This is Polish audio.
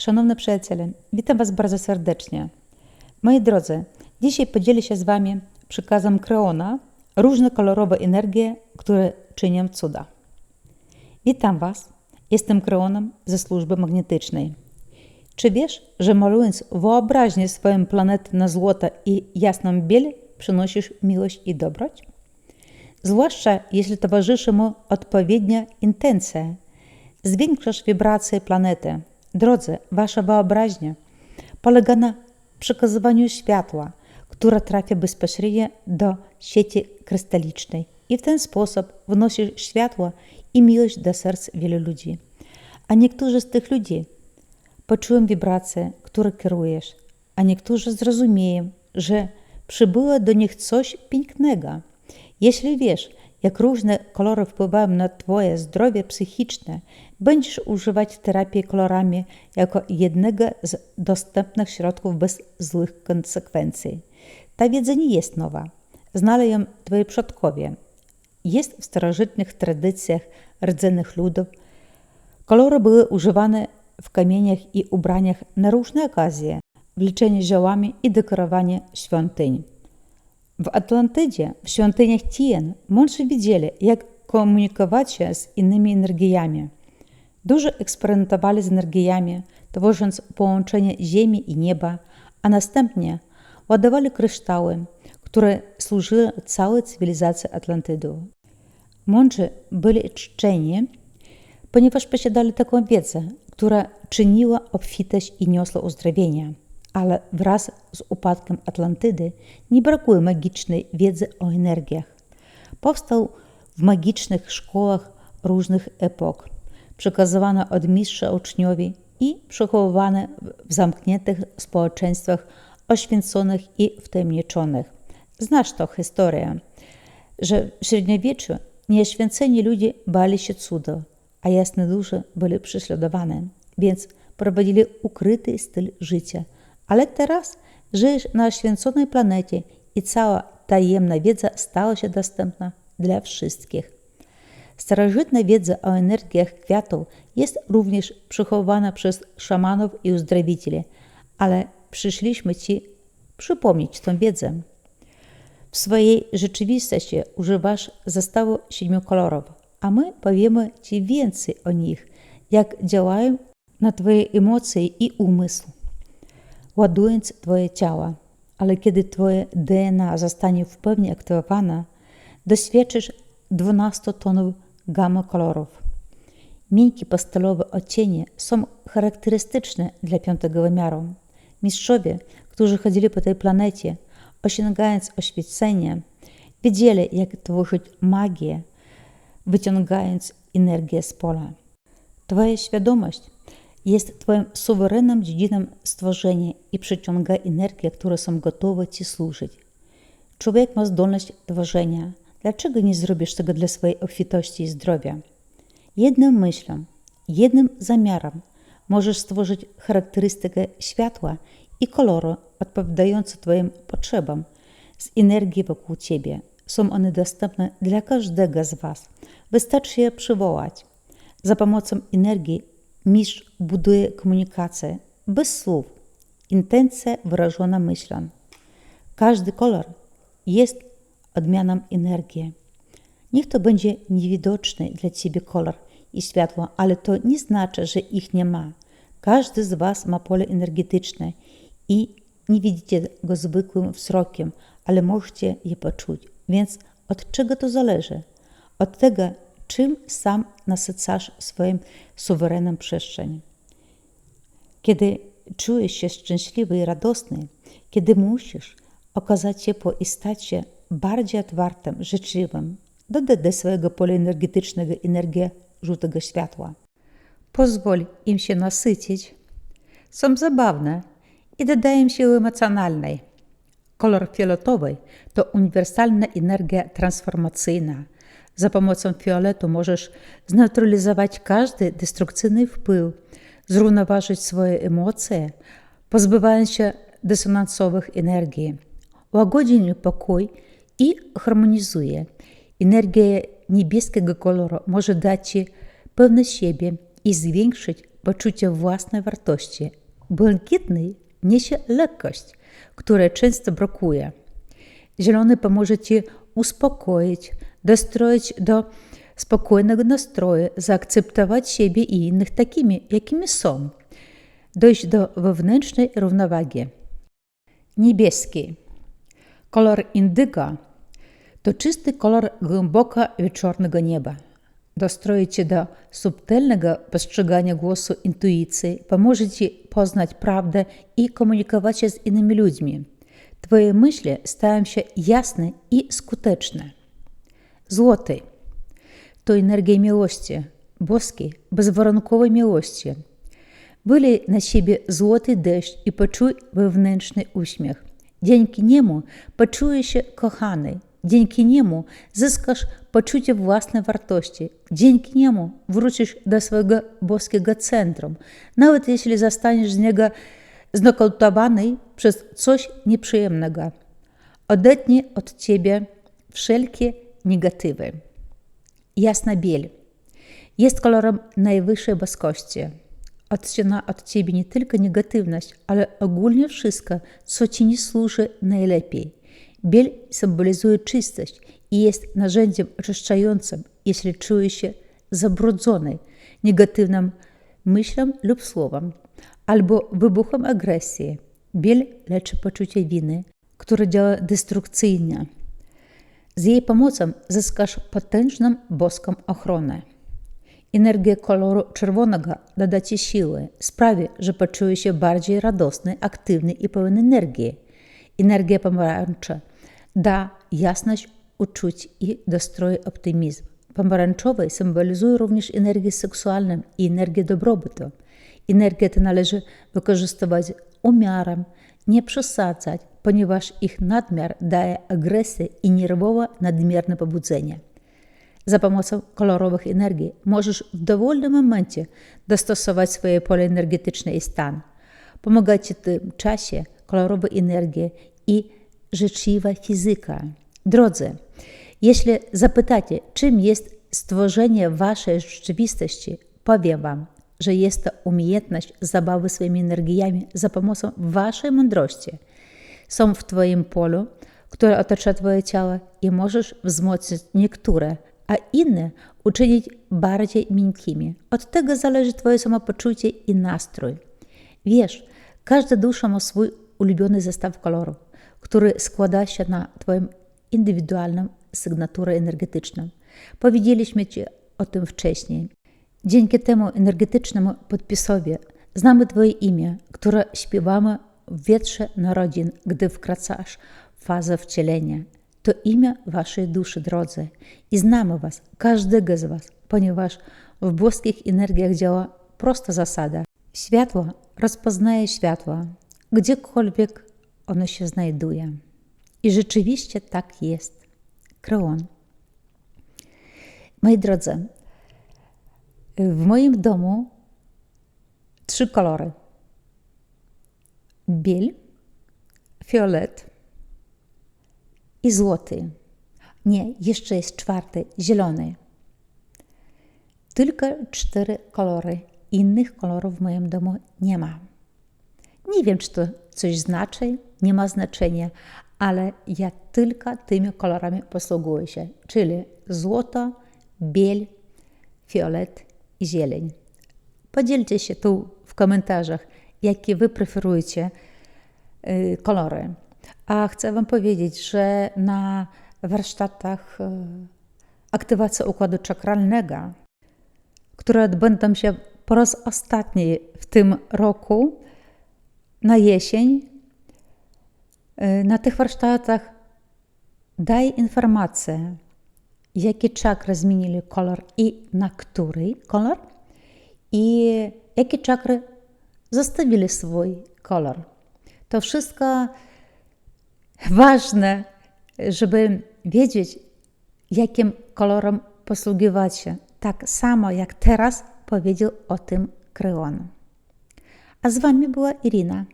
Szanowne przyjaciele, witam Was bardzo serdecznie. Moi drodzy, dzisiaj podzielę się z Wami przekazem Kreona, różne kolorowe energie, które czynią cuda. Witam Was, jestem Kreonem ze służby magnetycznej. Czy wiesz, że malując wyobraźnię swoją planety na złoto i jasną biel, przynosisz miłość i dobroć? Zwłaszcza jeśli towarzyszy mu odpowiednia intencja. Zwiększasz wibracje planety. Drodzy, wasza wyobraźnia polega na przekazywaniu światła, które trafia bezpośrednio do sieci krystalicznej i w ten sposób wnosi światło i miłość do serc wielu ludzi. A niektórzy z tych ludzi poczują wibracje, które kierujesz, a niektórzy zrozumieją, że przybyło do nich coś pięknego. Jeśli wiesz, jak różne kolory wpływają na Twoje zdrowie psychiczne, będziesz używać terapii kolorami jako jednego z dostępnych środków bez złych konsekwencji. Ta wiedza nie jest nowa. Znali ją Twoi przodkowie. Jest w starożytnych tradycjach rdzennych ludów. Kolory były używane w kamieniach i ubraniach na różne okazje, w leczeniu ziołami i dekorowaniu świątyń. W Atlantydzie, w świątyniach Tien, mądrzy wiedzieli, jak komunikować się z innymi energiami. Dużo eksperymentowali z energiami, tworząc połączenie ziemi i nieba, a następnie ładowali kryształy, które służyły całej cywilizacji Atlantydu. Mądrzy byli czczeni, ponieważ posiadali taką wiedzę, która czyniła obfitość i niosła uzdrowienia ale wraz z upadkiem Atlantydy nie brakuje magicznej wiedzy o energiach. Powstał w magicznych szkołach różnych epok, przekazywany od mistrza uczniowi i przechowywany w zamkniętych społeczeństwach oświęconych i wtajemniczonych. Znasz to historię, że w średniowieczu nieoświęceni ludzie bali się cuda, a jasne dusze byli prześladowane, więc prowadzili ukryty styl życia – ale teraz żyjesz na święconej planecie i cała tajemna wiedza stała się dostępna dla wszystkich. Starożytna wiedza o energiach kwiatów jest również przechowywana przez szamanów i uzdrowicieli, ale przyszliśmy Ci przypomnieć tę wiedzę. W swojej rzeczywistości używasz zestawu siedmiu kolorów, a my powiemy Ci więcej o nich, jak działają na Twoje emocje i umysł ładując Twoje ciało, ale kiedy Twoje DNA zostanie w pełni aktywowane, doświadczysz 12 tonów gamy kolorów. Miękkie pastelowe odcienie są charakterystyczne dla piątego wymiaru. Mistrzowie, którzy chodzili po tej planecie, osiągając oświecenie, wiedzieli, jak tworzyć magię, wyciągając energię z pola. Twoja świadomość jest Twoim suwerennym dziedzinem stworzenia i przyciąga energię, które są gotowe Ci służyć. Człowiek ma zdolność tworzenia. Dlaczego nie zrobisz tego dla swojej obfitości i zdrowia? Jedną myślą, jednym zamiarem możesz stworzyć charakterystykę światła i koloru odpowiadające Twoim potrzebom z energii wokół Ciebie. Są one dostępne dla każdego z Was. Wystarczy je przywołać. Za pomocą energii Mistrz buduje komunikację bez słów, intencja wyrażona myślą. Każdy kolor jest odmianą energii. Niech to będzie niewidoczny dla Ciebie kolor i światło, ale to nie znaczy, że ich nie ma. Każdy z Was ma pole energetyczne i nie widzicie go zwykłym wzrokiem, ale możecie je poczuć. Więc od czego to zależy? Od tego, czym sam nasycasz swoim suwerenem przestrzeń. Kiedy czujesz się szczęśliwy i radosny, kiedy musisz okazać się po i stać się bardziej otwartym, życzliwym, dodaj do swojego pola energetycznego energię żółtego światła. Pozwól im się nasycić. Są zabawne i dodają siły emocjonalnej. Kolor fioletowy to uniwersalna energia transformacyjna – za pomocą fioletu możesz zneutralizować każdy destrukcyjny wpływ, zrównoważyć swoje emocje, pozbywając się dysonansowych energii. Łagodzi niepokój i harmonizuje. Energia niebieskiego koloru może dać Ci pewność siebie i zwiększyć poczucie własnej wartości. Błękitny niesie lekkość, której często brakuje. Zielony pomoże Ci uspokoić, dostroić do spokojnego nastroju, zaakceptować siebie i innych takimi, jakimi są, dojść do wewnętrznej równowagi. Niebieski. Kolor indygo to czysty kolor głęboko wieczornego nieba. Dostroić Cię do subtelnego postrzegania głosu intuicji, pomoże Ci poznać prawdę i komunikować się z innymi ludźmi. Twoje myśli stają się jasne i skuteczne. Złoty to energia miłości, boskiej, bezwarunkowej miłości. Byli na siebie złoty deszcz i poczuj wewnętrzny uśmiech. Dzięki niemu poczujesz się kochany. Dzięki niemu zyskasz poczucie własnej wartości. Dzięki niemu wrócisz do swojego boskiego centrum, nawet jeśli zostaniesz z niego znokautowany przez coś nieprzyjemnego. Odetnie od ciebie wszelkie negatywy. Jasna biel jest kolorem najwyższej boskości. Odcina od ciebie nie tylko negatywność, ale ogólnie wszystko, co ci nie służy najlepiej. Biel symbolizuje czystość i jest narzędziem oczyszczającym, jeśli czuje się zabrudzony negatywnym myślą lub słowem, albo wybuchem agresji. Biel leczy poczucie winy, które działa destrukcyjnie. Z jej pomocą zyskasz potężną boską ochronę. Energia koloru czerwonego doda siły, sprawi, że poczuje się bardziej radosny, aktywny i pełen energii. Energia pomarańcza da jasność uczuć i dostroje optymizm. Pomarańczowy symbolizuje również energię seksualną i energię dobrobytu. Energię tę należy wykorzystywać umiarem, nie przesadzać, ponieważ ich nadmiar daje agresję i nerwowe nadmierne pobudzenie. Za pomocą kolorowych energii możesz w dowolnym momencie dostosować swoje pole energetyczne i stan. Pomaga Ci w tym czasie kolorowa energia i życzliwa fizyka. Drodzy, jeśli zapytacie, czym jest stworzenie Waszej rzeczywistości, powiem Wam, że jest to umiejętność zabawy swoimi energiami za pomocą Waszej mądrości. Są w Twoim polu, które otacza Twoje ciało i możesz wzmocnić niektóre, a inne uczynić bardziej miękkimi. Od tego zależy Twoje samopoczucie i nastrój. Wiesz, każda dusza ma swój ulubiony zestaw kolorów, który składa się na Twoją indywidualną sygnaturę energetyczną. Powiedzieliśmy Ci o tym wcześniej. Dzięki temu energetycznemu podpisowi znamy Twoje imię, które śpiewamy w wietrze narodzin, gdy wkraczasz w fazę wcielenia. To imię Waszej duszy, drodzy. I znamy Was, każdego z Was, ponieważ w boskich energiach działa prosta zasada. Światło rozpoznaje światło, gdziekolwiek ono się znajduje. I rzeczywiście tak jest. Kreon. Moi drodzy, w moim domu trzy kolory. Biel, fiolet i złoty. Nie, jeszcze jest czwarty, zielony. Tylko cztery kolory. Innych kolorów w moim domu nie ma. Nie wiem, czy to coś znaczy, nie ma znaczenia, ale ja tylko tymi kolorami posługuję się, czyli złoto, biel, fiolet i zieleń. Podzielcie się tu w komentarzach, jakie Wy preferujecie y, kolory. A chcę Wam powiedzieć, że na warsztatach y, aktywacji układu czakralnego, które odbędą się po raz ostatni w tym roku, na jesień, y, na tych warsztatach daję informacje, jakie czakry zmienili kolor i na który kolor, i jakie czakry zostawili swój kolor. To wszystko ważne, żeby wiedzieć, jakim kolorem posługiwać się. Tak samo jak teraz powiedział o tym Kreon. A z Wami była Irina.